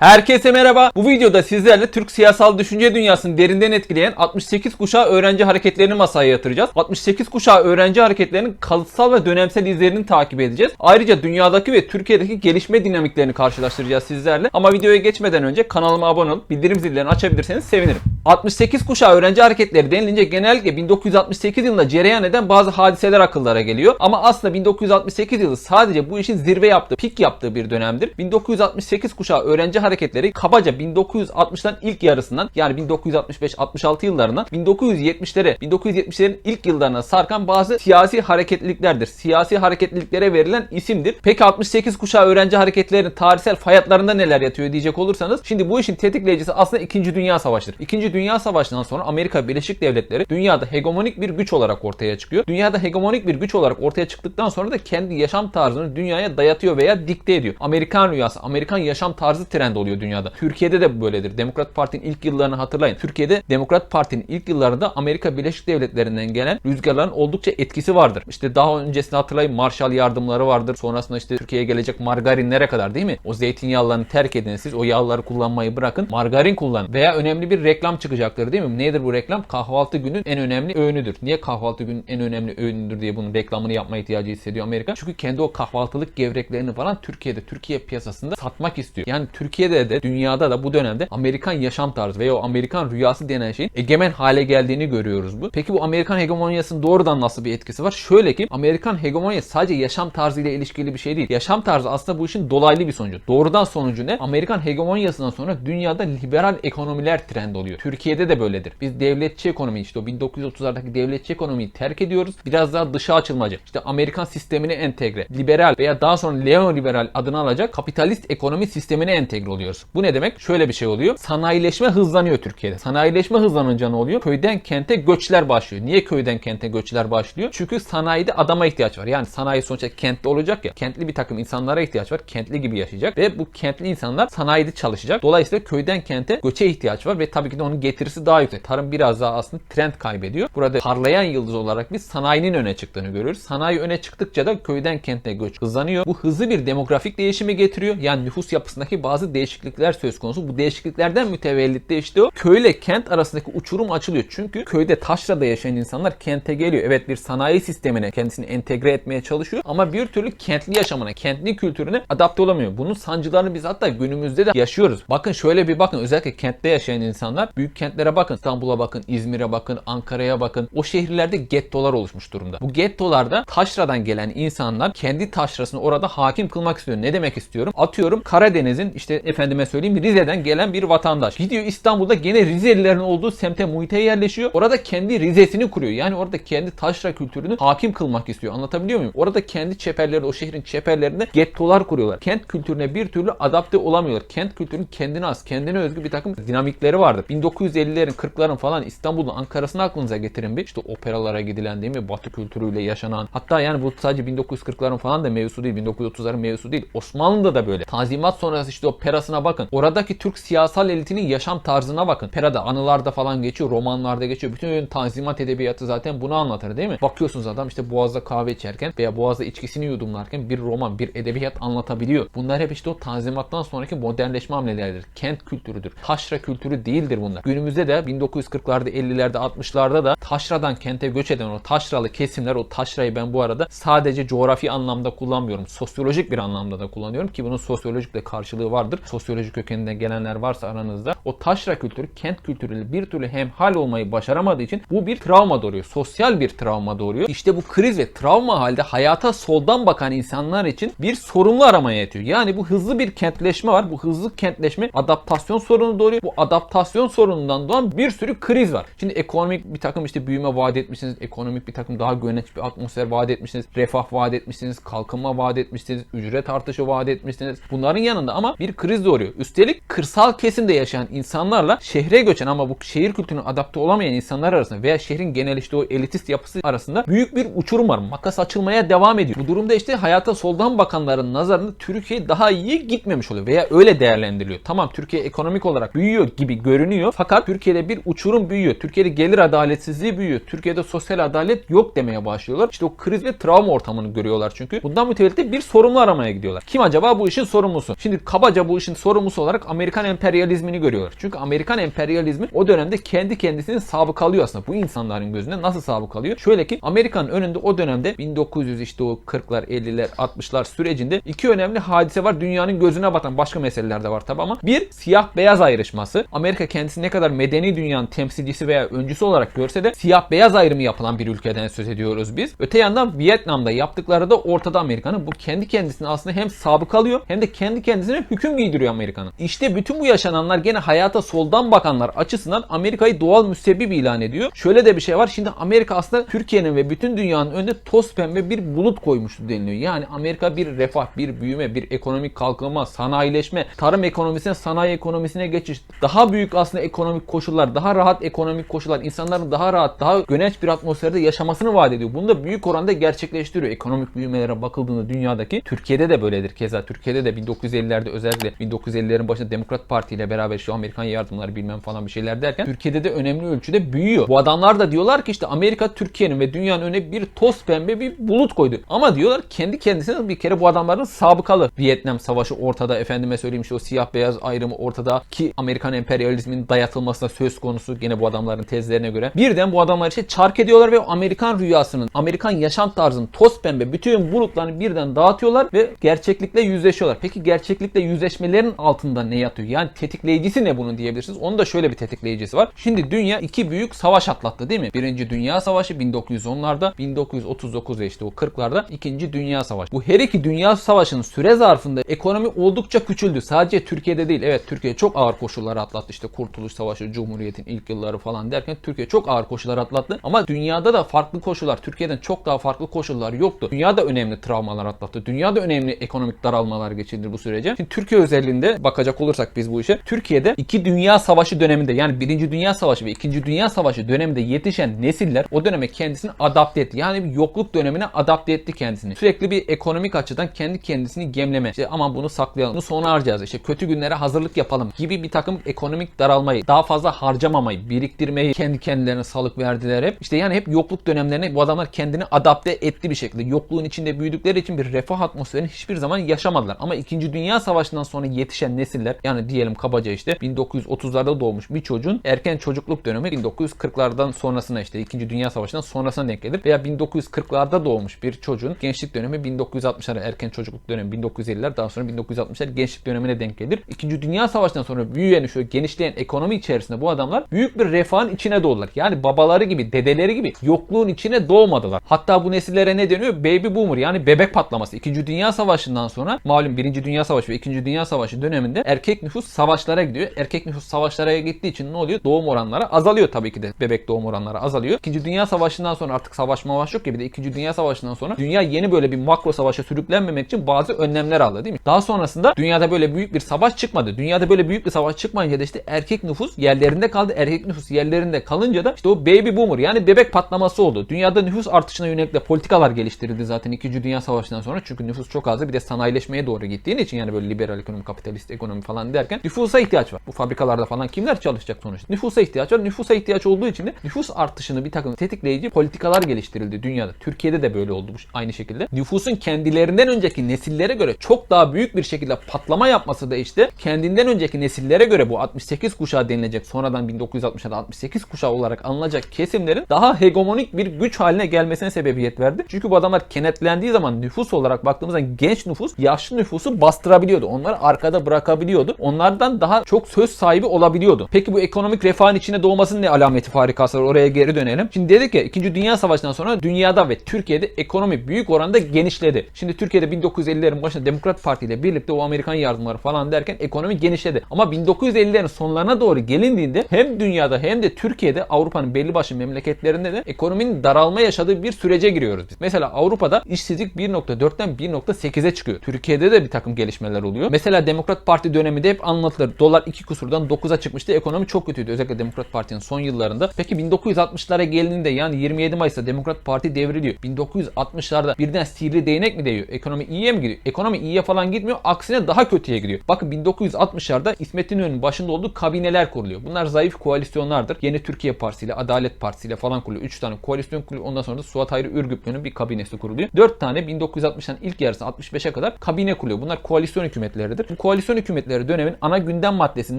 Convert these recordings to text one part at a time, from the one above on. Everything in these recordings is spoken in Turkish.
Herkese merhaba. Bu videoda sizlerle Türk siyasal düşünce dünyasını derinden etkileyen 68 kuşağı öğrenci hareketlerini masaya yatıracağız. 68 kuşağı öğrenci hareketlerinin kalıtsal ve dönemsel izlerini takip edeceğiz. Ayrıca dünyadaki ve Türkiye'deki gelişme dinamiklerini karşılaştıracağız sizlerle. Ama videoya geçmeden önce kanalıma abone olup bildirim zillerini açabilirseniz sevinirim. 68 kuşağı öğrenci hareketleri denilince genellikle 1968 yılında cereyan eden bazı hadiseler akıllara geliyor. Ama aslında 1968 yılı sadece bu işin zirve yaptığı, pik yaptığı bir dönemdir. 1968 kuşağı öğrenci hareketleri kabaca 1960'ların ilk yarısından yani 1965-66 yıllarından 1970'lere, 1970'lerin ilk yıllarına sarkan bazı siyasi hareketliliklerdir. Siyasi hareketliliklere verilen isimdir. Peki 68 kuşağı öğrenci hareketlerinin tarihsel fayatlarında neler yatıyor diyecek olursanız şimdi bu işin tetikleyicisi aslında 2. Dünya Savaşı'dır. 2. Dünya Savaşı'ndan sonra Amerika Birleşik Devletleri dünyada hegemonik bir güç olarak ortaya çıkıyor. Dünyada hegemonik bir güç olarak ortaya çıktıktan sonra da kendi yaşam tarzını dünyaya dayatıyor veya dikte ediyor. Amerikan rüyası, Amerikan yaşam tarzı trend oluyor dünyada. Türkiye'de de böyledir. Demokrat Parti'nin ilk yıllarını hatırlayın. Türkiye'de Demokrat Parti'nin ilk yıllarında Amerika Birleşik Devletleri'nden gelen rüzgarların oldukça etkisi vardır. İşte daha öncesinde hatırlayın Marshall yardımları vardır. Sonrasında işte Türkiye'ye gelecek margarinlere kadar değil mi? O zeytinyağlarını terk edin siz. O yağları kullanmayı bırakın. Margarin kullanın. Veya önemli bir reklam çıkacaktır değil mi? Nedir bu reklam? Kahvaltı günün en önemli öğünüdür. Niye kahvaltı günün en önemli öğünüdür diye bunun reklamını yapma ihtiyacı hissediyor Amerika? Çünkü kendi o kahvaltılık gevreklerini falan Türkiye'de, Türkiye piyasasında satmak istiyor. Yani Türkiye'de de dünyada da bu dönemde Amerikan yaşam tarzı veya o Amerikan rüyası denen şeyin egemen hale geldiğini görüyoruz bu. Peki bu Amerikan hegemonyasının doğrudan nasıl bir etkisi var? Şöyle ki Amerikan hegemonyası sadece yaşam tarzı ile ilişkili bir şey değil. Yaşam tarzı aslında bu işin dolaylı bir sonucu. Doğrudan sonucu ne? Amerikan hegemonyasından sonra dünyada liberal ekonomiler trend oluyor. Türkiye'de de böyledir. Biz devletçi ekonomi işte o 1930'lardaki devletçi ekonomiyi terk ediyoruz. Biraz daha dışa açılmacı. İşte Amerikan sistemine entegre, liberal veya daha sonra neoliberal adını alacak kapitalist ekonomi sistemine entegre oluyoruz. Bu ne demek? Şöyle bir şey oluyor. Sanayileşme hızlanıyor Türkiye'de. Sanayileşme hızlanınca ne oluyor? Köyden kente göçler başlıyor. Niye köyden kente göçler başlıyor? Çünkü sanayide adama ihtiyaç var. Yani sanayi sonuçta kentte olacak ya. Kentli bir takım insanlara ihtiyaç var. Kentli gibi yaşayacak ve bu kentli insanlar sanayide çalışacak. Dolayısıyla köyden kente göçe ihtiyaç var ve tabii ki de onun getirisi daha yüksek. Tarım biraz daha aslında trend kaybediyor. Burada parlayan yıldız olarak biz sanayinin öne çıktığını görüyoruz. Sanayi öne çıktıkça da köyden kente göç hızlanıyor. Bu hızlı bir demografik değişimi getiriyor. Yani nüfus yapısındaki bazı değişiklikler söz konusu. Bu değişikliklerden mütevellit de işte o köyle kent arasındaki uçurum açılıyor. Çünkü köyde taşrada yaşayan insanlar kente geliyor. Evet bir sanayi sistemine kendisini entegre etmeye çalışıyor ama bir türlü kentli yaşamına, kentli kültürüne adapte olamıyor. Bunun sancılarını biz hatta günümüzde de yaşıyoruz. Bakın şöyle bir bakın özellikle kentte yaşayan insanlar büyük kentlere bakın. İstanbul'a bakın, İzmir'e bakın, Ankara'ya bakın. O şehirlerde gettolar oluşmuş durumda. Bu gettolarda taşradan gelen insanlar kendi taşrasını orada hakim kılmak istiyor. Ne demek istiyorum? Atıyorum Karadeniz'in işte efendime söyleyeyim Rize'den gelen bir vatandaş. Gidiyor İstanbul'da gene Rizelilerin olduğu semte muhite yerleşiyor. Orada kendi Rize'sini kuruyor. Yani orada kendi taşra kültürünü hakim kılmak istiyor. Anlatabiliyor muyum? Orada kendi çeperleri, o şehrin çeperlerinde gettolar kuruyorlar. Kent kültürüne bir türlü adapte olamıyorlar. Kent kültürünün kendine az, kendine özgü bir takım dinamikleri vardır. 1950'lerin, 40'ların falan İstanbul'un Ankara'sını aklınıza getirin bir. İşte operalara gidilen değil mi? Batı kültürüyle yaşanan. Hatta yani bu sadece 1940'ların falan da mevzusu değil. 1930'ların mevzusu değil. Osmanlı'da da böyle. Tanzimat sonrası işte o perasına bakın. Oradaki Türk siyasal elitinin yaşam tarzına bakın. Perada anılarda falan geçiyor, romanlarda geçiyor. Bütün tanzimat edebiyatı zaten bunu anlatır değil mi? Bakıyorsunuz adam işte boğazda kahve içerken veya boğazda içkisini yudumlarken bir roman, bir edebiyat anlatabiliyor. Bunlar hep işte o tanzimattan sonraki modernleşme hamleleridir. Kent kültürüdür. Taşra kültürü değildir bunlar. Günümüzde de 1940'larda, 50'lerde, 60'larda da taşradan kente göç eden o taşralı kesimler, o taşrayı ben bu arada sadece coğrafi anlamda kullanmıyorum. Sosyolojik bir anlamda da kullanıyorum ki bunun sosyolojik de karşılığı vardır. Sosyolojik kökeninden gelenler varsa aranızda o taşra kültürü kent kültürüyle bir türlü hemhal olmayı başaramadığı için bu bir travma doğuruyor. Sosyal bir travma doğuruyor. İşte bu kriz ve travma halde hayata soldan bakan insanlar için bir sorumlu aramaya yetiyor. Yani bu hızlı bir kentleşme var. Bu hızlı kentleşme adaptasyon sorunu doğuruyor. Bu adaptasyon sorunundan doğan bir sürü kriz var. Şimdi ekonomik bir takım işte büyüme vaat etmişsiniz. Ekonomik bir takım daha güvenlik bir atmosfer vaat etmişsiniz. Refah vaat etmişsiniz. Kalkınma vaat etmişsiniz. Ücret artışı vaat etmişsiniz. Bunların yanında ama bir kriz doğuruyor. Üstelik kırsal kesimde yaşayan insanlarla şehre göçen ama bu şehir kültürüne adapte olamayan insanlar arasında veya şehrin genel işte o elitist yapısı arasında büyük bir uçurum var. Makas açılmaya devam ediyor. Bu durumda işte hayata soldan bakanların nazarında Türkiye daha iyi gitmemiş oluyor veya öyle değerlendiriliyor. Tamam Türkiye ekonomik olarak büyüyor gibi görünüyor Fakat Türkiye'de bir uçurum büyüyor. Türkiye'de gelir adaletsizliği büyüyor. Türkiye'de sosyal adalet yok demeye başlıyorlar. İşte o kriz ve travma ortamını görüyorlar çünkü. Bundan mütevellit bir sorumlu aramaya gidiyorlar. Kim acaba bu işin sorumlusu? Şimdi kabaca bu işin sorumlusu olarak Amerikan emperyalizmini görüyorlar. Çünkü Amerikan emperyalizmi o dönemde kendi kendisini sabıkalıyor aslında. Bu insanların gözünde nasıl sabıkalıyor? Şöyle ki Amerika'nın önünde o dönemde 1900 işte o 40'lar, 50'ler, 60'lar sürecinde iki önemli hadise var. Dünyanın gözüne batan başka meseleler de var tabi ama bir siyah beyaz ayrışması. Amerika kendisi ne kadar medeni dünyanın temsilcisi veya öncüsü olarak görse de siyah beyaz ayrımı yapılan bir ülkeden söz ediyoruz biz. Öte yandan Vietnam'da yaptıkları da ortada Amerika'nın. Bu kendi kendisini aslında hem sabıkalıyor hem de kendi kendisine hüküm giydiriyor Amerika'nın. İşte bütün bu yaşananlar gene hayata soldan bakanlar açısından Amerika'yı doğal müsebbip ilan ediyor. Şöyle de bir şey var. Şimdi Amerika aslında Türkiye'nin ve bütün dünyanın önünde toz pembe bir bulut koymuştu deniliyor. Yani Amerika bir refah, bir büyüme, bir ekonomik kalkınma, sanayileşme, tarım ekonomisine sanayi ekonomisine geçiş, daha büyük aslında ekonomik koşullar, daha rahat ekonomik koşullar, insanların daha rahat, daha güneş bir atmosferde yaşamasını vaat ediyor. Bunu da büyük oranda gerçekleştiriyor. Ekonomik büyümelere bakıldığında dünyadaki Türkiye'de de böyledir. Keza Türkiye'de de 1950'lerde özellikle 1950'lerin başında Demokrat Parti ile beraber şu Amerikan yardımları bilmem falan bir şeyler derken Türkiye'de de önemli ölçüde büyüyor. Bu adamlar da diyorlar ki işte Amerika Türkiye'nin ve dünyanın önüne bir toz pembe bir bulut koydu. Ama diyorlar kendi kendisine bir kere bu adamların sabıkalı. Vietnam Savaşı ortada efendime söyleyeyim işte o siyah beyaz ayrımı ortada ki Amerikan emperyalizminin dayatılması da söz konusu gene bu adamların tezlerine göre. Birden bu adamlar işte çark ediyorlar ve Amerikan rüyasının, Amerikan yaşam tarzının toz pembe bütün bulutlarını birden dağıtıyorlar ve gerçeklikle yüzleşiyorlar. Peki gerçeklikle yüzleşmelerin altında ne yatıyor? Yani tetikleyicisi ne bunun diyebilirsiniz. Onun da şöyle bir tetikleyicisi var. Şimdi dünya iki büyük savaş atlattı değil mi? Birinci Dünya Savaşı 1910'larda, 1939'da işte o 40'larda İkinci Dünya Savaşı. Bu her iki Dünya Savaşı'nın süre zarfında ekonomi oldukça küçüldü. Sadece Türkiye'de değil. Evet Türkiye çok ağır koşullar atlattı. İşte Kurtuluş Savaşı, Cumhuriyet'in ilk yılları falan derken Türkiye çok ağır koşullar atlattı. Ama dünyada da farklı koşullar, Türkiye'den çok daha farklı koşullar yoktu. Dünya da önemli travmalar atlattı. Dünya da önemli ekonomik daralmalar geçirdi bu sürece. Şimdi Türkiye özelliğinde bakacak olursak biz bu işe. Türkiye'de iki Dünya Savaşı döneminde yani Birinci Dünya Savaşı ve İkinci Dünya Savaşı döneminde yetişen nesiller o döneme kendisini adapte etti. Yani bir yokluk dönemine adapte etti kendisini. Sürekli bir ekonomik açıdan kendi kendisini gemleme. İşte aman bunu saklayalım. Bunu sonra harcayacağız. İşte kötü günlere hazırlık yapalım gibi bir takım ekonomik daralmayı, daha fazla harcamamayı, biriktirmeyi kendi kendilerine salık verdiler hep. İşte yani hep yokluk dönemlerine bu adamlar kendini adapte etti bir şekilde. Yokluğun içinde büyüdükleri için bir refah atmosferini hiçbir zaman yaşamadılar. Ama 2. Dünya Savaşı'ndan sonra yetişen nesiller yani diyelim kabaca işte 1930'larda doğmuş bir çocuğun erken çocukluk dönemi 1940'lardan sonrasına işte 2. Dünya Savaşı'ndan sonrasına denk gelir. Veya 1940'larda doğmuş bir çocuğun gençlik dönemi 1960'lar erken çocukluk dönemi 1950'ler daha sonra 1960'lar gençlik dönemine denk gelir. 2. Dünya Savaşı'ndan sonra büyüyen şöyle genişleyen ekonomi içerisinde bu adamlar büyük bir refahın içine doğdular. Yani babaları gibi, dedeleri gibi yokluğun içine doğmadılar. Hatta bu nesillere ne deniyor? Baby boomer yani bebek patlaması. 2. Dünya Savaşı'ndan sonra malum 1. Dünya Savaşı ve 2. Dünya Savaşı döneminde erkek nüfus savaşlara gidiyor. Erkek nüfus savaşlara gittiği için ne oluyor? Doğum oranları azalıyor tabii ki de. Bebek doğum oranları azalıyor. 2. Dünya Savaşı'ndan sonra artık savaş mavaş yok ki bir de 2. Dünya Savaşı'ndan sonra dünya yeni böyle bir makro savaşa sürüklenmemek için bazı önlemler aldı değil mi? Daha sonrasında dünyada böyle büyük bir savaş çıkmadı. Dünyada böyle büyük bir savaş çıkmayınca da işte erkek nüfus yerlerinde kaldı. Erkek nüfus yerlerinde kalınca da işte o baby boomer yani bebek patlaması oldu. Dünyada nüfus artışına yönelik de politikalar geliştirildi zaten 2. Dünya Savaşı'ndan sonra. Çünkü nüfus çok azdı. Bir de sanayileşmeye doğru gittiğin için yani böyle liberal ekonomi, kapitalist ekonomi falan derken nüfusa ihtiyaç var. Bu fabrikalarda falan kimler çalışacak sonuçta? Nüfusa ihtiyaç var. Nüfusa ihtiyaç olduğu için de nüfus artışını bir takım tetikleyici politikalar geliştirildi dünyada. Türkiye'de de böyle oldu aynı şekilde. Nüfusun kendilerinden önceki nesillere göre çok daha büyük bir şekilde patlama yapması da işte kendinden önceki nesillere göre bu 68 kuşağı denilecek sonradan 1960'larda 68 kuşağı olarak anılacak kesimlerin daha hegemonik bir güç haline gelmesine sebebiyet verdi. Çünkü bu adamlar kenetlendiği zaman nüfus olarak baktığımızda genç nüfus yaşlı nüfusu bastırabiliyordu. Onları arkada bırakabiliyordu. Onlardan daha çok söz sahibi olabiliyordu. Peki bu ekonomik refahın içine doğmasının ne alameti farikası var? Oraya geri dönelim. Şimdi dedik ya 2. Dünya Savaşı'ndan sonra dünyada ve Türkiye'de ekonomi büyük oranda genişledi. Şimdi Türkiye'de 1950'lerin başında Demokrat Parti ile birlikte o Amerikan yardımları falan derken ekonomi genişledi. Ama 1950'lerin sonlarına doğru gelindiğinde hem dünyada hem de Türkiye'de Avrupa'nın belli başlı memleketlerinde de ekonominin daralma yaşadığı bir sürece giriyoruz biz. Mesela Avrupa'da işsizlik 1.4'ten 1.8'e çıkıyor. Türkiye'de de bir takım gelişmeler oluyor. Mesela Demokrat Parti döneminde hep anlatılır. Dolar 2 kusurdan 9'a çıkmıştı. Ekonomi çok kötüydü. Özellikle Demokrat Parti'nin son yıllarında. Peki 1960'lara gelindiğinde yani 27 Mayıs'ta Demokrat Parti devriliyor. 1960'larda birden sihirli değnek mi değiyor? Ekonomi iyiye mi gidiyor? Ekonomi iyiye falan gitmiyor. Aksine daha kötüye gidiyor. Bakın 1960'larda İsmet İnönü'nün başında olduğu kabineler kuruluyor. Bunlar zayıf koalisyonlardır. Yeni Türkiye Partisi ile Adalet Partisi ile falan kuruluyor. 3 tane koalisyon kuruluyor. Ondan sonra da Suat Hayri Ürgüplü'nün bir kabinesi kuruluyor. 4 tane 1960'ların ilk yarısı 65'e kadar kabine kuruluyor. Bunlar koalisyon hükümetleridir. Bu koalisyon hükümetleri dönemin ana gündem maddesi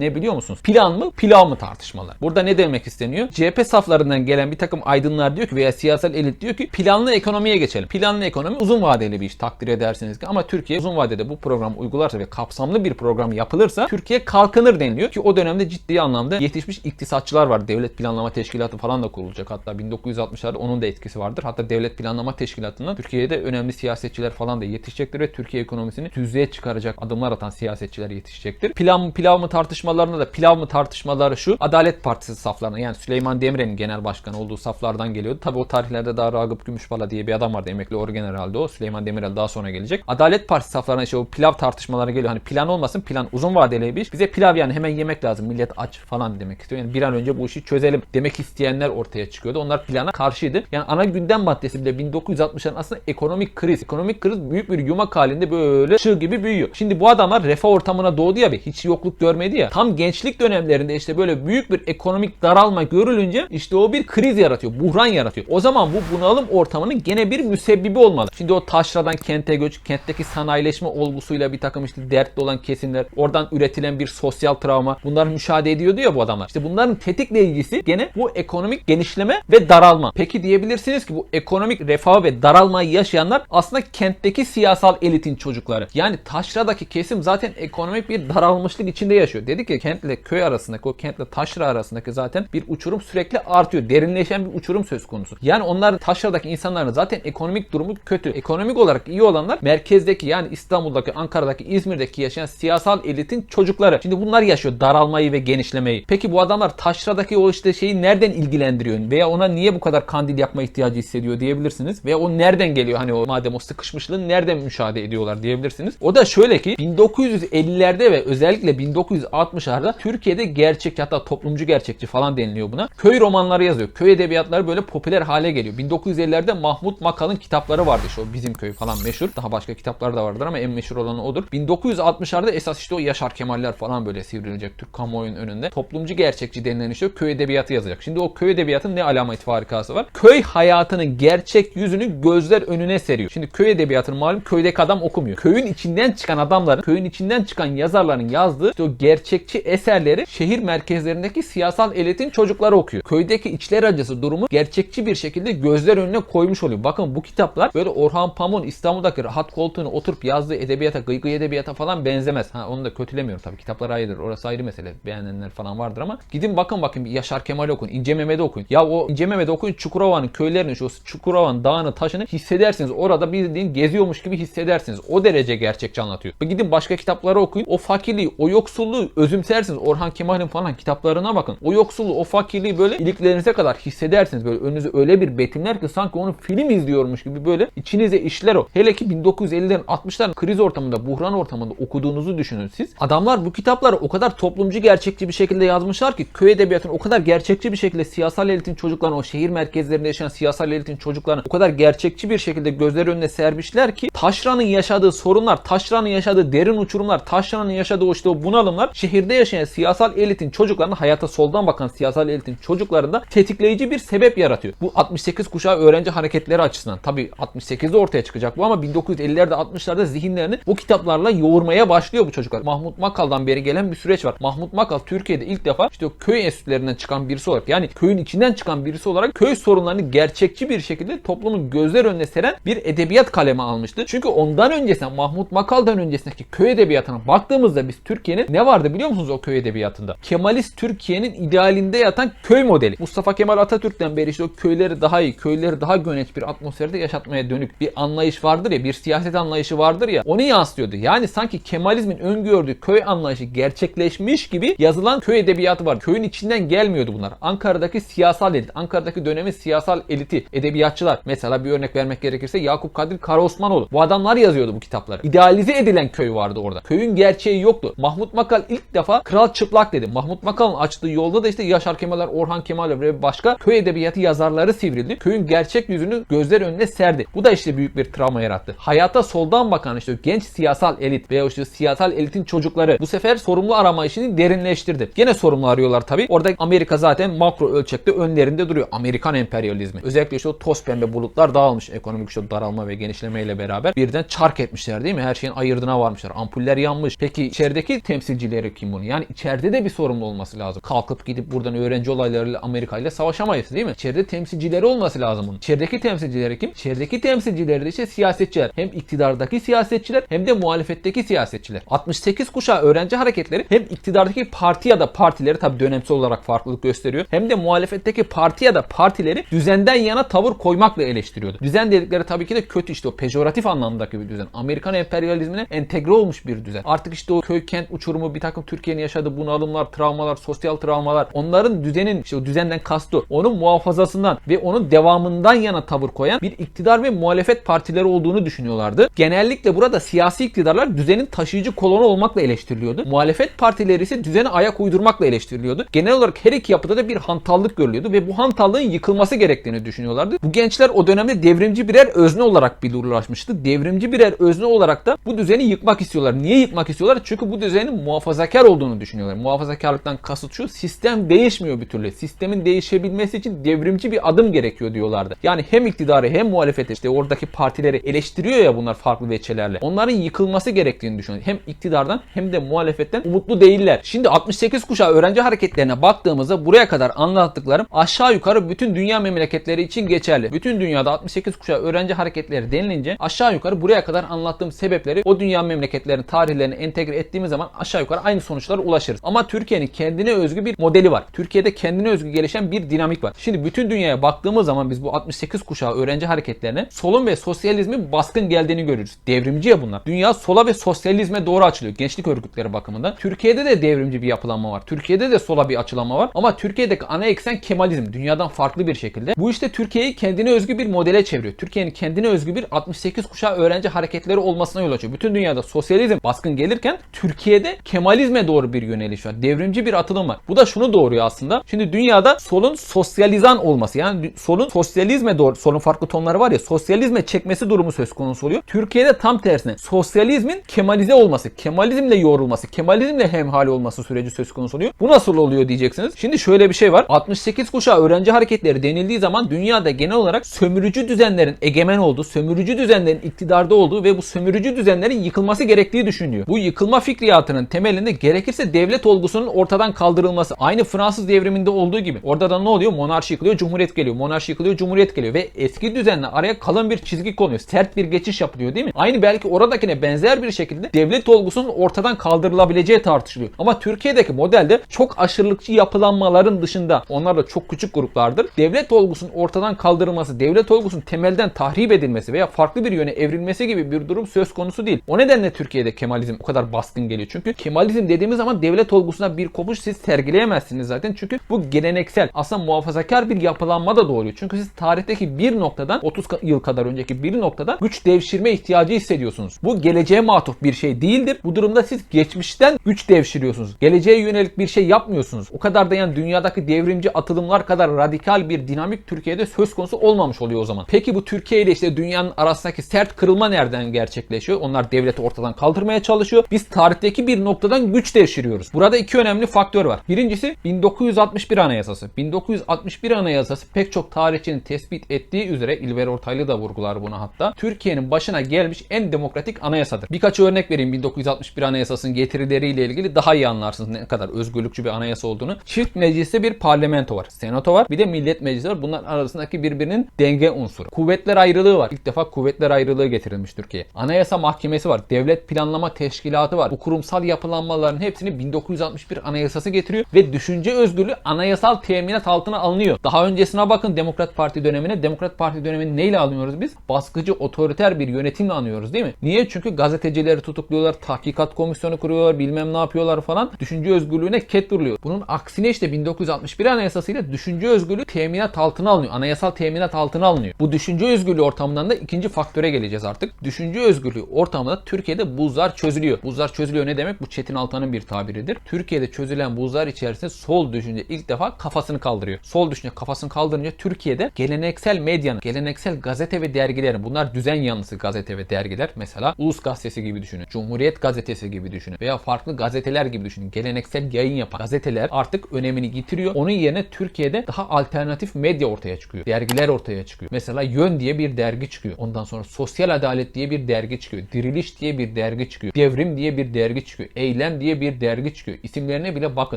ne biliyor musunuz? Plan mı, pilav mı tartışmalar. Burada ne demek isteniyor? CHP saflarından gelen bir takım aydınlar diyor ki veya siyasal elit diyor ki planlı ekonomiye geçelim. Planlı ekonomi uzun vadeli bir iş takdir edersiniz ki ama Türkiye uzun vadede bu program uygularsa ve kapsamlı bir program yapılırsa Türkiye kalkınır deniliyor ki o dönemde ciddi anlamda yetişmiş iktisatçılar var. Devlet Planlama Teşkilatı falan da kurulacak. Hatta 1960'larda onun da etkisi vardır. Hatta Devlet Planlama Teşkilatı'ndan Türkiye'de önemli siyasetçiler falan da yetişecektir ve Türkiye ekonomisini düzeye çıkaracak adımlar atan siyasetçiler yetişecektir. Plan mı pilav mı tartışmalarında da pilav mı tartışmaları şu. Adalet Partisi saflarına yani Süleyman Demirel'in genel başkanı olduğu saflardan geliyordu. Tabi o tarihlerde daha Ragıp Gümüşbala diye bir adam vardı. Emekli orgeneralde o. Süleyman Demirel daha sonra gelecek. Adalet Partisi saflarına işte o pilav tartışmaları geliyor. Hani plan olmasın plan uzun vadeli bir iş. Bize pilav yani hemen yemek lazım. Millet aç falan demek istiyor. Yani bir an önce bu işi çözelim demek isteyenler ortaya çıkıyordu. Onlar plana karşıydı. Yani ana gündem maddesi bile 1960'ların aslında ekonomik kriz. Ekonomik kriz büyük bir yumak halinde böyle çığ gibi büyüyor. Şimdi bu adamlar refah ortamına doğdu ya ve hiç yokluk görmedi ya. Tam gençlik dönemlerinde işte böyle büyük bir ekonomik daralma görülünce işte o bir kriz yaratıyor. Buhran yaratıyor. O zaman bu bunalım ortamının gene bir müsebbibi olmalı. Şimdi o taşradan kente göç, kentteki sanayileşme olgusuyla bir takım işte dertli olan kesimler, oradan üretilen bir sosyal travma bunlar müşahede ediyordu ya bu adamlar. İşte bunların tetikleyicisi gene bu ekonomik genişleme ve daralma. Peki diyebilirsiniz ki bu ekonomik refah ve daralmayı yaşayanlar aslında kentteki siyasal elitin çocukları. Yani taşradaki kesim zaten ekonomik bir daralmışlık içinde yaşıyor. Dedik ya kentle köy arasındaki o kentle taşra arasındaki zaten bir uçurum sürekli artıyor. Derinleşen bir uçurum söz konusu. Yani onlar taşradaki insanların zaten ekonomik durumu kötü. Ekonomik olarak iyi olanlar merkezdeki yani İstanbul'daki, Ankara'daki, İzmir'deki yaşayan siyasal elitin çocukları. Şimdi bunlar yaşıyor daralmayı ve genişlemeyi. Peki bu adamlar taşradaki o işte şeyi nereden ilgilendiriyor? Veya ona niye bu kadar kandil yapma ihtiyacı hissediyor diyebilirsiniz. Veya o nereden geliyor hani o madem o sıkışmışlığı nereden müşahede ediyorlar diyebilirsiniz. O da şöyle ki 1950'lerde ve özellikle 1960'larda Türkiye'de gerçek hatta toplumcu gerçekçi falan deniliyor buna. Köy romanları yazıyor. Köy edebiyatları böyle popüler hale geliyor. 1950'lerde Mahmut Makal'ın kitapları vardı işte o bizim köy falan meşhur. Daha başka kitaplar da vardır ama en meşhur olanı odur. 1960'larda esas işte o Yaşar Kemaller falan böyle sivrilecek Türk kamuoyunun önünde. Toplumcu gerçekçi denilen işte köy edebiyatı yazacak. Şimdi o köy edebiyatının ne alamet farikası var? Köy hayatının gerçek yüzünü gözler önüne seriyor. Şimdi köy edebiyatını malum köydeki adam okumuyor. Köyün içinden çıkan adamların, köyün içinden çıkan yazarların yazdığı işte o gerçekçi eserleri şehir merkezlerindeki siyasal elitin çocukları okuyor. Köydeki içler acısı durumu gerçekçi bir şekilde gözler önüne koymuş oluyor. Bakın bu kitaplar böyle Orhan Pamuk'un İstanbul'daki rahat koltuğuna oturup yazdığı edebiyata, gıygı edebiyata falan benzemez. Ha onu da kötülemiyorum tabii. Kitaplar ayrıdır. Orası ayrı mesele. Beğenenler falan vardır ama gidin bakın bakın bir Yaşar Kemal okuyun. İnce Mehmet'i okuyun. Ya o İnce Mehmet'i okuyun Çukurova'nın köylerini, şu Çukurova'nın dağını, taşını hissedersiniz. Orada bildiğin geziyormuş gibi hissedersiniz. O derece gerçekçi anlatıyor. Bir gidin başka kitapları okuyun. O fakirliği, o yoksulluğu özümsersiniz. Orhan Kemal'in falan kitaplarına bakın. O yoksulluğu, o fakirliği böyle iliklerinize kadar hissedersiniz. Böyle önünüze öyle bir betimler ki sanki onu film izliyormuş gibi böyle içinize işler o. Hele ki 1950'lerin 60'ların kriz ortamında, buhran ortamında okuduğunuzu düşünün siz. Adamlar bu kitapları o kadar toplumcu gerçekçi bir şekilde yazmışlar ki köy edebiyatını o kadar gerçekçi bir şekilde siyasal elitin çocuklarını, o şehir merkezlerinde yaşayan siyasal elitin çocuklarını o kadar gerçekçi bir şekilde gözler önüne sermişler ki taşranın yaşadığı sorunlar, taşranın yaşadığı derin uçurumlar, taşranın yaşadığı o işte o bunalımlar şehirde yaşayan siyasal elitin çocuklarını hayata soldan bakan siyasal elitin çocuklarında tetikleyici bir sebep yaratıyor. Bu 68 kuşağı öğrenci hareketleri açısından. Tabii 68'de ortaya çıkacak bu ama 1950'lerde 60'larda zihinlerini bu kitaplarla yoğurmaya başlıyor bu çocuklar. Mahmut Makal'dan beri gelen bir süreç var. Mahmut Makal Türkiye'de ilk defa işte o köy enstitülerinden çıkan birisi olarak yani köyün içinden çıkan birisi olarak köy sorunlarını gerçekçi bir şekilde toplumun gözler önüne seren bir edebiyat kalemi almıştı. Çünkü ondan öncesine Mahmut Makal'dan öncesindeki köy edebiyatına baktığımızda biz Türkiye'nin ne vardı biliyor musunuz o köy edebiyatında? Kemalist Türkiye'nin idealinde yatan köy modeli. Mustafa Kemal Atatürk'ten beri işte o köyleri daha iyi, köyleri daha gönenç bir atmosferde yaşatmaya dönük bir anlayış vardır ya, bir siyaset anlayışı vardır ya. Onu yansıtıyordu. Yani sanki Kemalizmin öngördüğü köy anlayışı gerçekleşmiş gibi yazılan köy edebiyatı var. Köyün içinden gelmiyordu bunlar. Ankara'daki siyasal elit, Ankara'daki dönemin siyasal eliti, edebiyatçılar. Mesela bir örnek vermek gerekirse Yakup Kadri Karaosmanoğlu. Bu adamlar yazıyordu bu kitapları. İdealize edilen köy vardı orada. Köyün gerçeği yoktu. Mahmut Makal ilk defa Kral Çıplak dedi. Mahmut Makal'ın açtığı yolda da işte Yaşar Kemaller, Orhan Kemal ve başka köy edebiyatı yazarları sivrildi. Köyün gerçek yüzünü gözler önüne serdi. Bu da işte büyük bir travma yarattı. Hayata soldan bakan işte genç siyasal elit veya işte siyasal elitin çocukları bu sefer sorumlu arama işini derinleştirdi. Getirdi. Gene sorumlu arıyorlar tabii. Orada Amerika zaten makro ölçekte önlerinde duruyor. Amerikan emperyalizmi. Özellikle işte o toz pembe bulutlar dağılmış ekonomik işte daralma ve genişlemeyle beraber birden çark etmişler değil mi? Her şeyin ayırdına varmışlar. Ampuller yanmış. Peki içerideki temsilcileri kim bunu? Yani içeride de bir sorumlu olması lazım. Kalkıp gidip buradan öğrenci olaylarıyla Amerika ile savaşamayız değil mi? İçeride temsilcileri olması lazım bunun. İçerideki temsilcileri kim? İçerideki temsilcileri de işte siyasetçiler. Hem iktidardaki siyasetçiler hem de muhalefetteki siyasetçiler. 68 kuşağı öğrenci hareketleri hem iktidardaki parti ya da partileri tabii dönemsel olarak farklılık gösteriyor. Hem de muhalefetteki parti ya da partileri düzenden yana tavır koymakla eleştiriyordu. Düzen dedikleri tabii ki de kötü işte o pejoratif anlamdaki bir düzen. Amerikan emperyalizmine entegre olmuş bir düzen. Artık işte o köy kent uçurumu bir takım Türkiye'nin yaşadığı bunalımlar, travmalar, sosyal travmalar onların düzenin işte o düzenden kastı onun muhafazasından ve onun devamından yana tavır koyan bir iktidar ve muhalefet partileri olduğunu düşünüyorlardı. Genellikle burada siyasi iktidarlar düzenin taşıyıcı kolonu olmakla eleştiriliyordu. Muhalefet partileri ise düzene ayak uydurmakla eleştiriliyordu. Genel olarak her iki yapıda da bir hantallık görülüyordu ve bu hantallığın yıkılması gerektiğini düşünüyorlardı. Bu gençler o dönemde devrimci birer özne olarak bilurlaşmıştı. Devrimci birer özne olarak da bu düzeni yıkmak istiyorlar. Niye yıkmak istiyorlar? Çünkü bu düzenin muhafazakar olduğunu düşünüyorlar. Muhafazakarlıktan kasıt şu, sistem değişmiyor bir türlü. Sistemin değişebilmesi için devrimci bir adım gerekiyor diyorlardı. Yani hem iktidarı hem muhalefeti işte oradaki partileri eleştiriyor ya bunlar farklı veçelerle. Onların yıkılması gerektiğini düşünüyor. Hem iktidardan hem de muhalefetten umutlu değiller. Şimdi 68 kuşağı öğrenci hareketlerine baktığımızda buraya kadar anlattıklarım aşağı yukarı bütün dünya memleketleri için geçerli. Bütün dünyada 68 kuşağı öğrenci hareketleri denilince aşağı yukarı buraya kadar anlattığım sebepleri o dünya memleketlerinin tarihlerine entegre ettiğimiz zaman aşağı yukarı aynı sonuçlara ulaşırız. Ama Türkiye'nin kendine özgü bir modeli var. Türkiye'de kendine özgü gelişen bir dinamik var. Şimdi bütün dünyaya baktığımız zaman biz bu 68 kuşağı öğrenci hareketlerine solun ve sosyalizmin baskın geldiğini görürüz. Devrimci ya bunlar. Dünya sola ve sosyalizme doğru açılıyor. Gençlik örgütleri bakımından. Türkiye'de de devrimci bir yapılanma var. Türkiye'de de sola bir açılanma var. Ama Türkiye'deki ana eksen Kemalizm. Dünyadan farklı bir şekilde. Bu işte Türkiye'yi kendine özgü bir modele çeviriyor. Türkiye'nin kendine özgü bir 68 kuşağı öğrenci hareketleri olmasına yol açıyor. Bütün dünyada sosyalizm baskın gelirken Türkiye'de Kemalizme doğru bir yöneliş var. Devrimci bir atılım var. Bu da şunu doğuruyor aslında. Şimdi dünyada solun sosyalizan olması yani solun sosyalizme doğru solun farklı tonları var ya sosyalizme çekmesi durumu söz konusu oluyor. Türkiye'de tam tersine sosyalizmin kemalize olması, kemalizmle yoğrulması, kemalizmle hemhali olması süreci söz konusu oluyor. Bu nasıl oluyor diyeceksiniz. Şimdi şöyle bir şey var. 68 kuşağı öğrenci hareketleri denildiği zaman dünyada genel olarak sömürücü düzenlerin egemen olduğu, sömürücü düzenlerin iktidarda olduğu ve bu sömürücü düzenlerin yıkılması gerektiği düşünülüyor. Bu yıkılma fikriyatının temelinde gerekirse devlet olgusunun ortadan kaldırılması. Aynı Fransız devriminde olduğu gibi. Orada da ne oluyor? Monarşi yıkılıyor, cumhuriyet geliyor. Monarşi yıkılıyor, cumhuriyet geliyor ve eski düzenle araya kalın bir çizgi konuyor. Sert bir geçiş yapılıyor değil mi? Aynı belki oradakine benzer bir şekilde devlet olgusunun ortadan kaldırılabileceği tartışılıyor. Ama Türkiye'deki modelde çok aşırılıkçı yapılanmaların dışında onlar da çok küçük gruplardır. Devlet olgusunun ortadan kaldırılması, devlet olgusunun temelden tahrip edilmesi veya farklı bir yöne evrilmesi gibi bir durum söz konusu değil. O nedenle Türkiye'de Kemalizm o kadar baskın geliyor. Çünkü Kemalizm dediğimiz zaman devlet olgusuna bir kopuş siz sergileyemezsiniz zaten. Çünkü bu geleneksel aslında muhafazakar bir yapılanma da doğuruyor. Çünkü siz tarihteki bir noktadan 30 ka- yıl kadar önceki bir noktadan güç devşirme ihtiyacı hissediyorsunuz. Bu geleceğe matuf bir şey değildir. Bu durumda siz geçmişten güç devşiriyorsunuz. Geleceğe yönelik bir şey yapmıyorsunuz. O kadar da yani dünyadaki devrimci atılımlar kadar radikal bir dinamik Türkiye'de söz konusu olmamış oluyor o zaman. Peki bu Türkiye ile işte dünyanın arasındaki sert kırılma nereden gerçekleşiyor? Onlar devleti ortadan kaldırmaya çalışıyor. Biz tarihteki bir noktadan güç devşiriyoruz. Burada iki önemli faktör var. Birincisi 1961 Anayasası. 1961 Anayasası pek çok tarihçinin tespit ettiği üzere İlber Ortaylı da vurgular bunu hatta. Türkiye'nin başına gelmiş en demokratik anayasadır. Birkaç örnek vereyim 1961 Anayasası'nın getirileriyle ilgili daha iyi anlarsınız ne kadar özgürlükçü bir anayasa olduğunu. Çift mecliste bir parlamento var. Senato var. Bir de millet meclisi var. Bunlar arasındaki birbirinin denge unsuru. Kuvvetler ayrılığı var. İlk defa kuvvetler ayrılığı getirilmiş Türkiye'ye. Anayasa mahkemesi var. Devlet planlama teşkilatı var. Bu kurumsal yapılanmaların hepsini 1961 anayasası getiriyor ve düşünce özgürlüğü anayasal teminat altına alınıyor. Daha öncesine bakın Demokrat Parti dönemine. Demokrat Parti dönemini neyle alıyoruz biz? Baskıcı, otoriter bir yönetimle anıyoruz değil mi? Niye? Çünkü gazetecileri tutukluyorlar, tahkikat komisyonu kuruyorlar, bilmem ne yapıyorlar falan. Düşünce özgürlüğüne ket vuruluyor. Bunun aksine işte 1961 anayasasıyla düşünce özgürlüğü teminat altına alınıyor. Anayasal teminat altına alınıyor. Bu düşünce özgürlüğü ortamından da ikinci faktöre geleceğiz artık. Düşünce özgürlüğü ortamında Türkiye'de buzlar çözülüyor. Buzlar çözülüyor ne demek? Bu Çetin Altan'ın bir tabiridir. Türkiye'de çözülen buzlar içerisinde sol düşünce ilk defa kafasını kaldırıyor. Sol düşünce kafasını kaldırınca Türkiye'de geleneksel medyanın, geleneksel gazete ve dergilerin bunlar düzen yanlısı gazete ve dergiler. Mesela Ulus Gazetesi gibi düşünün. Cumhuriyet Gazetesi gibi düşünün. Veya farklı gazeteler gibi düşünün. Geleneksel geleneksel yayın yapan gazeteler artık önemini yitiriyor. Onun yerine Türkiye'de daha alternatif medya ortaya çıkıyor. Dergiler ortaya çıkıyor. Mesela Yön diye bir dergi çıkıyor. Ondan sonra Sosyal Adalet diye bir dergi çıkıyor. Diriliş diye bir dergi çıkıyor. Devrim diye bir dergi çıkıyor. Eylem diye bir dergi çıkıyor. İsimlerine bile bakın.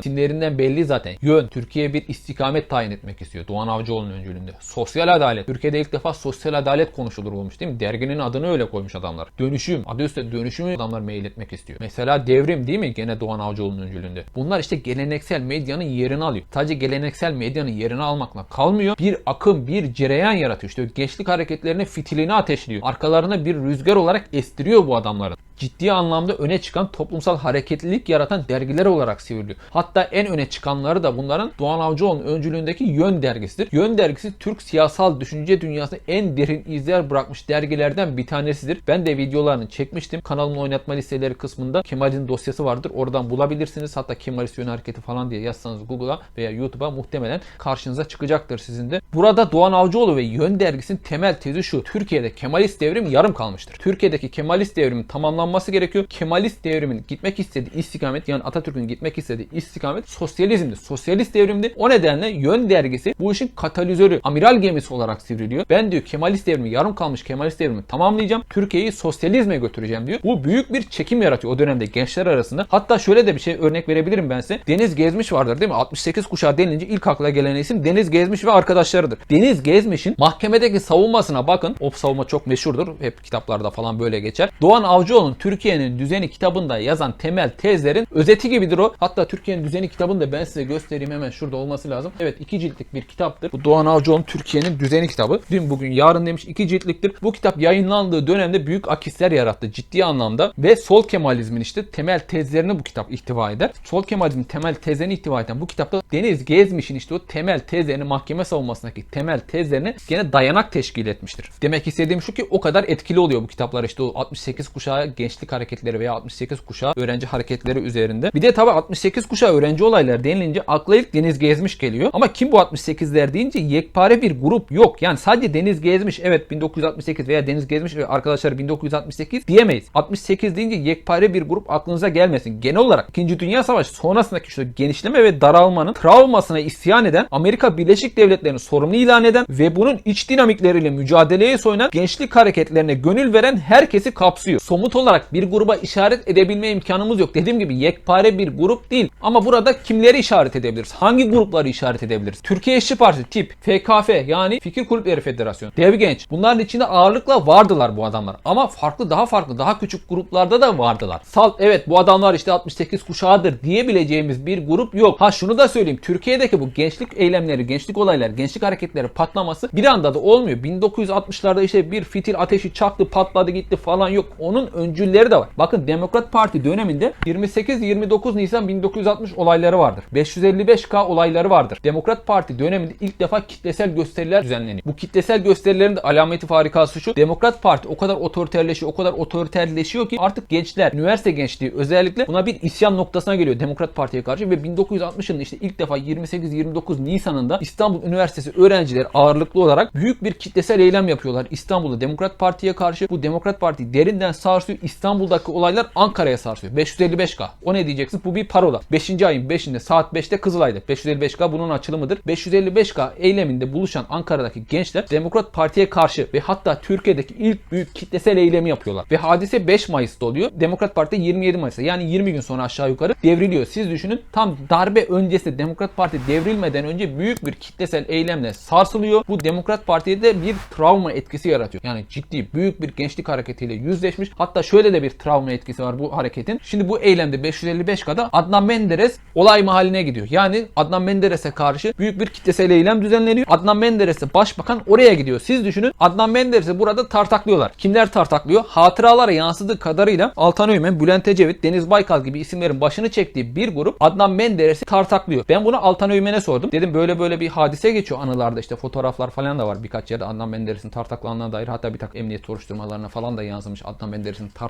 İsimlerinden belli zaten. Yön Türkiye'ye bir istikamet tayin etmek istiyor. Doğan Avcıoğlu'nun öncülüğünde. Sosyal adalet. Türkiye'de ilk defa sosyal adalet konuşulur olmuş değil mi? Derginin adını öyle koymuş adamlar. Dönüşüm. Adı üstünde dönüşümü adamlar mail etmek istiyor. Mesela devrim değil mi? Gene Doğan Avcıoğlu'nun öncülüğünde. Bunlar işte geleneksel medyanın yerini alıyor. Sadece geleneksel medyanın yerini almakla kalmıyor. Bir akım, bir cereyan yaratıyor. İşte gençlik hareketlerine fitilini ateşliyor. Arkalarına bir rüzgar olarak estiriyor bu adamların ciddi anlamda öne çıkan toplumsal hareketlilik yaratan dergiler olarak sivriliyor. Hatta en öne çıkanları da bunların Doğan Avcıoğlu'nun öncülüğündeki Yön dergisidir. Yön dergisi Türk siyasal düşünce dünyasında en derin izler bırakmış dergilerden bir tanesidir. Ben de videolarını çekmiştim. Kanalımın oynatma listeleri kısmında Kemal'in dosyası vardır. Oradan bulabilirsiniz. Hatta Kemalist Yön Hareketi falan diye yazsanız Google'a veya YouTube'a muhtemelen karşınıza çıkacaktır sizin de. Burada Doğan Avcıoğlu ve Yön dergisinin temel tezi şu. Türkiye'de Kemalist devrim yarım kalmıştır. Türkiye'deki Kemalist devrimin tamamlanması tamamlanması gerekiyor. Kemalist devrimin gitmek istediği istikamet yani Atatürk'ün gitmek istediği istikamet sosyalizmdi. Sosyalist devrimdi. O nedenle Yön dergisi bu işin katalizörü, amiral gemisi olarak sivriliyor. Ben diyor Kemalist devrimi yarım kalmış Kemalist devrimi tamamlayacağım. Türkiye'yi sosyalizme götüreceğim diyor. Bu büyük bir çekim yaratıyor o dönemde gençler arasında. Hatta şöyle de bir şey örnek verebilirim ben size. Deniz Gezmiş vardır değil mi? 68 kuşağı denilince ilk akla gelen isim Deniz Gezmiş ve arkadaşlarıdır. Deniz Gezmiş'in mahkemedeki savunmasına bakın. O savunma çok meşhurdur. Hep kitaplarda falan böyle geçer. Doğan Avcıoğlu'nun Türkiye'nin Düzeni kitabında yazan temel tezlerin özeti gibidir o. Hatta Türkiye'nin Düzeni kitabını da ben size göstereyim hemen şurada olması lazım. Evet iki ciltlik bir kitaptır. Bu Doğan Avcıoğlu Türkiye'nin Düzeni kitabı. Dün bugün yarın demiş iki ciltliktir. Bu kitap yayınlandığı dönemde büyük akisler yarattı ciddi anlamda ve sol Kemalizmin işte temel tezlerini bu kitap ihtiva eder. Sol Kemalizmin temel tezlerini ihtiva eden bu kitapta Deniz Gezmiş'in işte o temel tezlerini mahkeme savunmasındaki temel tezlerini gene dayanak teşkil etmiştir. Demek istediğim şu ki o kadar etkili oluyor bu kitaplar işte o 68 kuşağı gençlik hareketleri veya 68 kuşağı öğrenci hareketleri üzerinde. Bir de tabi 68 kuşağı öğrenci olayları denilince akla ilk Deniz Gezmiş geliyor. Ama kim bu 68'ler deyince yekpare bir grup yok. Yani sadece Deniz Gezmiş evet 1968 veya Deniz Gezmiş ve arkadaşları 1968 diyemeyiz. 68 deyince yekpare bir grup aklınıza gelmesin. Genel olarak 2. Dünya Savaşı sonrasındaki şu genişleme ve daralmanın travmasına isyan eden Amerika Birleşik Devletleri'ni sorumlu ilan eden ve bunun iç dinamikleriyle mücadeleye soyunan gençlik hareketlerine gönül veren herkesi kapsıyor. Somut olarak bir gruba işaret edebilme imkanımız yok. Dediğim gibi yekpare bir grup değil. Ama burada kimleri işaret edebiliriz? Hangi grupları işaret edebiliriz? Türkiye İşçi Partisi, TİP, FKF yani Fikir Kulüpleri Federasyonu, Dev Genç. Bunların içinde ağırlıkla vardılar bu adamlar. Ama farklı daha farklı daha küçük gruplarda da vardılar. Salt evet bu adamlar işte 68 kuşağıdır diyebileceğimiz bir grup yok. Ha şunu da söyleyeyim. Türkiye'deki bu gençlik eylemleri, gençlik olaylar, gençlik hareketleri patlaması bir anda da olmuyor. 1960'larda işte bir fitil ateşi çaktı, patladı gitti falan yok. Onun öncülleri de var. Bakın Demokrat Parti döneminde 28-29 Nisan 1960 olayları vardır. 555K olayları vardır. Demokrat Parti döneminde ilk defa kitlesel gösteriler düzenleniyor. Bu kitlesel gösterilerin de alameti farikası şu. Demokrat Parti o kadar otoriterleşiyor, o kadar otoriterleşiyor ki artık gençler, üniversite gençliği özellikle buna bir isyan noktasına geliyor Demokrat Parti'ye karşı ve 1960 yılında işte ilk defa 28-29 Nisan'ında İstanbul Üniversitesi öğrencileri ağırlıklı olarak büyük bir kitlesel eylem yapıyorlar. İstanbul'da Demokrat Parti'ye karşı bu Demokrat Parti derinden sarsıyor. İstanbul'daki olaylar Ankara'ya sarsıyor. 555K. O ne diyeceksin? Bu bir parola. 5. ayın 5'inde saat 5'te Kızılay'da. 555K bunun açılımıdır. 555K eyleminde buluşan Ankara'daki gençler Demokrat Parti'ye karşı ve hatta Türkiye'deki ilk büyük kitlesel eylemi yapıyorlar. Ve hadise 5 Mayıs'ta oluyor. Demokrat Parti 27 Mayıs'ta yani 20 gün sonra aşağı yukarı devriliyor. Siz düşünün tam darbe öncesi Demokrat Parti devrilmeden önce büyük bir kitlesel eylemle sarsılıyor. Bu Demokrat Parti'ye de bir travma etkisi yaratıyor. Yani ciddi büyük bir gençlik hareketiyle yüzleşmiş. Hatta şöyle de bir travma etkisi var bu hareketin. Şimdi bu eylemde 555K'da Adnan Menderes olay mahalline gidiyor. Yani Adnan Menderes'e karşı büyük bir kitlesel eylem düzenleniyor. Adnan Menderes'e başbakan oraya gidiyor. Siz düşünün Adnan Menderes'i burada tartaklıyorlar. Kimler tartaklıyor? Hatıralara yansıdığı kadarıyla Altan Öğmen, Bülent Ecevit, Deniz Baykal gibi isimlerin başını çektiği bir grup Adnan Menderes'i tartaklıyor. Ben bunu Altan Öğmen'e sordum. Dedim böyle böyle bir hadise geçiyor anılarda işte fotoğraflar falan da var birkaç yerde Adnan Menderes'in tartaklandığına dair hatta bir takım emniyet soruşturmalarına falan da yansımış Adnan Menderes'in tartaklandığına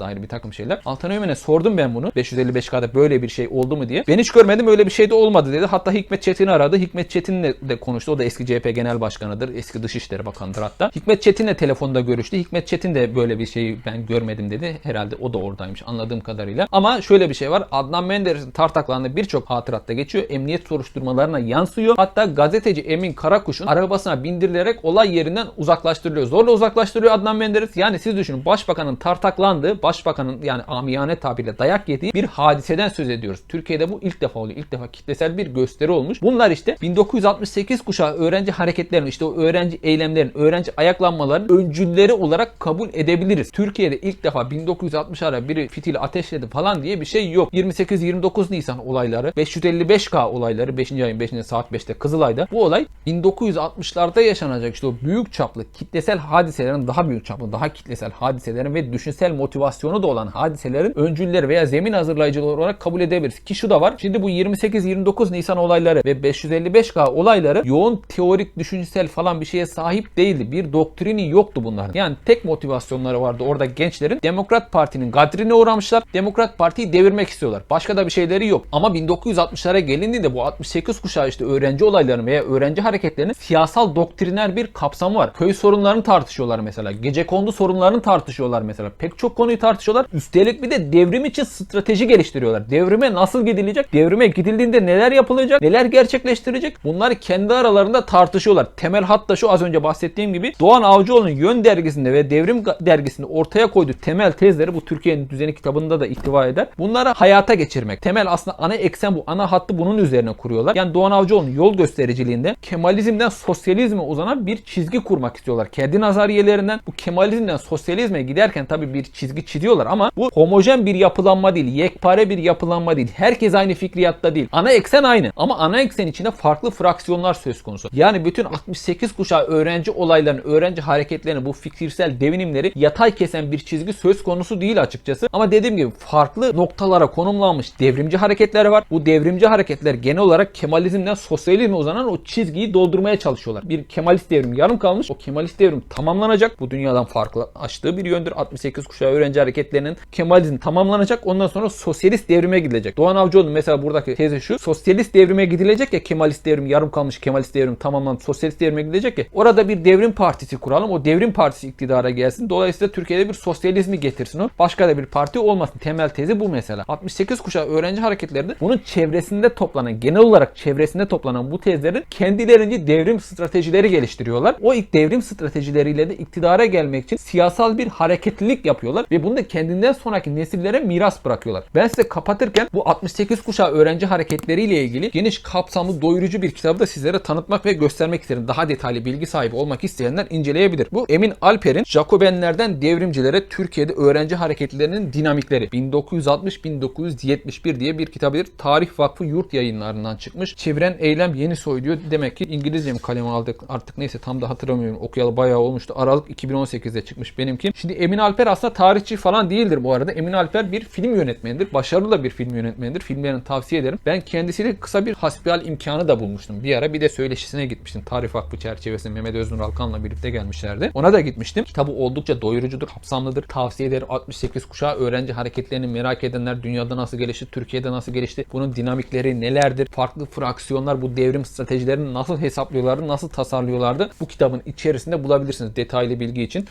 dair bir takım şeyler. Altan Öğmen'e sordum ben bunu. 555K'da böyle bir şey oldu mu diye. Ben hiç görmedim öyle bir şey de olmadı dedi. Hatta Hikmet Çetin'i aradı. Hikmet Çetin'le de konuştu. O da eski CHP Genel Başkanı'dır. Eski Dışişleri Bakanı'dır hatta. Hikmet Çetin'le telefonda görüştü. Hikmet Çetin de böyle bir şeyi ben görmedim dedi. Herhalde o da oradaymış anladığım kadarıyla. Ama şöyle bir şey var. Adnan Menderes'in tartaklandığı birçok hatıratta geçiyor. Emniyet soruşturmalarına yansıyor. Hatta gazeteci Emin Karakuş'un arabasına bindirilerek olay yerinden uzaklaştırılıyor. Zorla uzaklaştırılıyor Adnan Menderes. Yani siz düşünün başbakanın tartaklandığı, başbakanın yani amiyane tabirle dayak yediği bir hadiseden söz ediyoruz. Türkiye'de bu ilk defa oluyor. İlk defa kitlesel bir gösteri olmuş. Bunlar işte 1968 kuşağı öğrenci hareketlerinin, işte o öğrenci eylemlerin, öğrenci ayaklanmaların öncülleri olarak kabul edebiliriz. Türkiye'de ilk defa 1960'lara biri fitili ateşledi falan diye bir şey yok. 28-29 Nisan olayları, 555K olayları 5. ayın 5'inde saat 5'te Kızılay'da. Bu olay 1960'larda yaşanacak işte o büyük çaplı kitlesel hadiselerin daha büyük çaplı, daha kitlesel hadiselerin ve düşünsel motivasyonu da olan hadiselerin öncülleri veya zemin hazırlayıcıları olarak kabul edebiliriz. Ki şu da var. Şimdi bu 28-29 Nisan olayları ve 555K olayları yoğun teorik, düşünsel falan bir şeye sahip değildi. Bir doktrini yoktu bunların. Yani tek motivasyonları vardı orada gençlerin. Demokrat Parti'nin gadrine uğramışlar. Demokrat Parti'yi devirmek istiyorlar. Başka da bir şeyleri yok. Ama 1960'lara gelindiğinde bu 68 kuşağı işte öğrenci olaylarının veya öğrenci hareketlerinin siyasal doktriner bir kapsamı var. Köy sorunlarını tartışıyorlar mesela. Gece kondu sorunlarını tartışıyorlar mesela. Pek çok konuyu tartışıyorlar. Üstelik bir de devrim için strateji geliştiriyorlar. Devrime nasıl gidilecek? Devrime gidildiğinde neler yapılacak? Neler gerçekleştirecek? Bunları kendi aralarında tartışıyorlar. Temel hatta şu az önce bahsettiğim gibi Doğan Avcıoğlu'nun Yön dergisinde ve Devrim dergisinde ortaya koyduğu temel tezleri bu Türkiye'nin düzeni kitabında da ihtiva eder. Bunları hayata geçirmek. Temel aslında ana eksen bu. Ana hattı bunun üzerine kuruyorlar. Yani Doğan Avcıoğlu'nun yol göstericiliğinde Kemalizmden sosyalizme uzanan bir çizgi kurmak istiyorlar. Kendi nazariyelerinden bu Kemalizmden sosyalizme giderken tabii bir çizgi çiziyorlar ama bu homojen bir yapılanma değil. Yekpare bir yapılanma değil. Herkes aynı fikriyatta değil. Ana eksen aynı ama ana eksen içinde farklı fraksiyonlar söz konusu. Yani bütün 68 kuşağı öğrenci olaylarını, öğrenci hareketlerini, bu fikirsel devinimleri yatay kesen bir çizgi söz konusu değil açıkçası. Ama dediğim gibi farklı noktalara konumlanmış devrimci hareketler var. Bu devrimci hareketler genel olarak Kemalizmden sosyalizme uzanan o çizgiyi doldurmaya çalışıyorlar. Bir Kemalist devrim yarım kalmış. O Kemalist devrim tamamlanacak. Bu dünyadan farklı açtığı bir yöndür. 68 kuşağı öğrenci hareketlerinin Kemalizm tamamlanacak. Ondan sonra sosyalist devrime gidilecek. Doğan Avcıoğlu mesela buradaki tezi şu. Sosyalist devrime gidilecek ya Kemalist devrim yarım kalmış. Kemalist devrim tamamlanıp sosyalist devrime gidilecek ya. Orada bir devrim partisi kuralım. O devrim partisi iktidara gelsin. Dolayısıyla Türkiye'de bir sosyalizmi getirsin o. Başka da bir parti olmasın. Temel tezi bu mesela. 68 kuşağı öğrenci hareketlerinde bunun çevresinde toplanan, genel olarak çevresinde toplanan bu tezlerin kendilerince devrim stratejileri geliştiriyorlar. O ilk devrim stratejileriyle de iktidara gelmek için siyasal bir hareketlilik yapıyorlar ve bunu da kendinden sonraki nesillere miras bırakıyorlar. Ben size kapatırken bu 68 kuşağı öğrenci hareketleriyle ilgili geniş kapsamlı doyurucu bir kitabı da sizlere tanıtmak ve göstermek isterim. Daha detaylı bilgi sahibi olmak isteyenler inceleyebilir. Bu Emin Alper'in Jacobenlerden devrimcilere Türkiye'de öğrenci hareketlerinin dinamikleri 1960-1971 diye bir kitabıdır. Tarih Vakfı Yurt yayınlarından çıkmış. Çeviren Eylem Yeni Soy diyor. Demek ki İngilizce mi kaleme aldık artık neyse tam da hatırlamıyorum. Okuyalı bayağı olmuştu. Aralık 2018'de çıkmış benimki. Şimdi Emin Alper aslında tarihçi falan değildir bu arada. Emin Alper bir film yönetmenidir. Başarılı da bir film yönetmenidir. Filmlerini tavsiye ederim. Ben kendisiyle kısa bir hasbihal imkanı da bulmuştum. Bir ara bir de söyleşisine gitmiştim. Tarih Vakfı çerçevesinde Mehmet Öznur Alkan'la birlikte gelmişlerdi. Ona da gitmiştim. Kitabı oldukça doyurucudur, kapsamlıdır. Tavsiye ederim. 68 kuşağı öğrenci hareketlerini merak edenler dünyada nasıl gelişti, Türkiye'de nasıl gelişti, bunun dinamikleri nelerdir, farklı fraksiyonlar bu devrim stratejilerini nasıl hesaplıyorlardı, nasıl tasarlıyorlardı bu kitabın içerisinde bulabilirsiniz detaylı bilgi için.